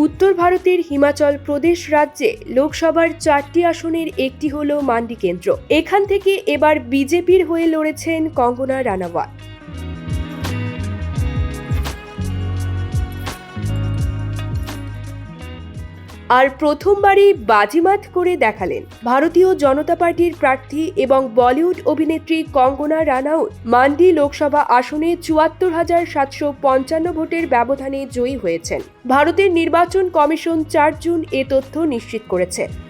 উত্তর ভারতের হিমাচল প্রদেশ রাজ্যে লোকসভার চারটি আসনের একটি হল মান্ডি কেন্দ্র এখান থেকে এবার বিজেপির হয়ে লড়েছেন কঙ্গনা রানাওয়াত। আর প্রথমবারই বাজিমাত করে দেখালেন। ভারতীয় জনতা পার্টির প্রার্থী এবং বলিউড অভিনেত্রী কঙ্গনা রানাউত মান্ডি লোকসভা আসনে চুয়াত্তর হাজার সাতশো পঞ্চান্ন ভোটের ব্যবধানে জয়ী হয়েছেন। ভারতের নির্বাচন কমিশন চার জুন এ তথ্য নিশ্চিত করেছে।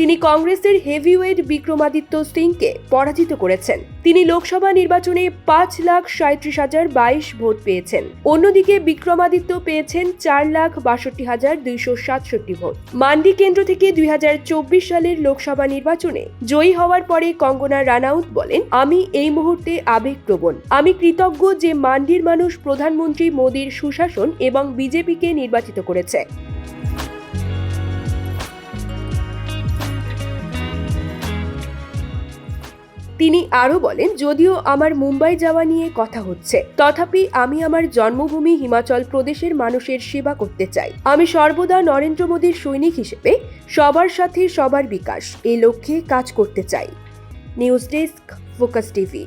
তিনি কংগ্রেসের হেভিওয়েট বিক্রমাদিত্য সিংকে পরাজিত করেছেন। তিনি লোকসভা নির্বাচনে পাঁচ লাখ সাঁত্রিশ হাজার বাইশ ভোট পেয়েছেন। অন্যদিকে বিক্রমাদিত্য পেয়েছেন চার লাখ বাষট্টি হাজার দুইশো সাতষট্টি ভোট। মান্ডি কেন্দ্র থেকে দুই হাজার চব্বিশ সালের লোকসভা নির্বাচনে জয়ী হওয়ার পরে কঙ্গনা রানাউত বলেন, আমি এই মুহূর্তে আবেগপ্রবণ। আমি কৃতজ্ঞ যে মান্ডির মানুষ প্রধানমন্ত্রী মোদীর সুশাসন এবং বিজেপিকে নির্বাচিত করেছে। তিনি আরও বলেন, যদিও আমার মুম্বাই যাওয়া নিয়ে কথা হচ্ছে, তথাপি আমি আমার জন্মভূমি হিমাচল প্রদেশের মানুষের সেবা করতে চাই। আমি সর্বদা নরেন্দ্র মোদীর সৈনিক হিসেবে সবার সাথে সবার বিকাশ, এই লক্ষ্যে কাজ করতে চাই। News desk, focus TV.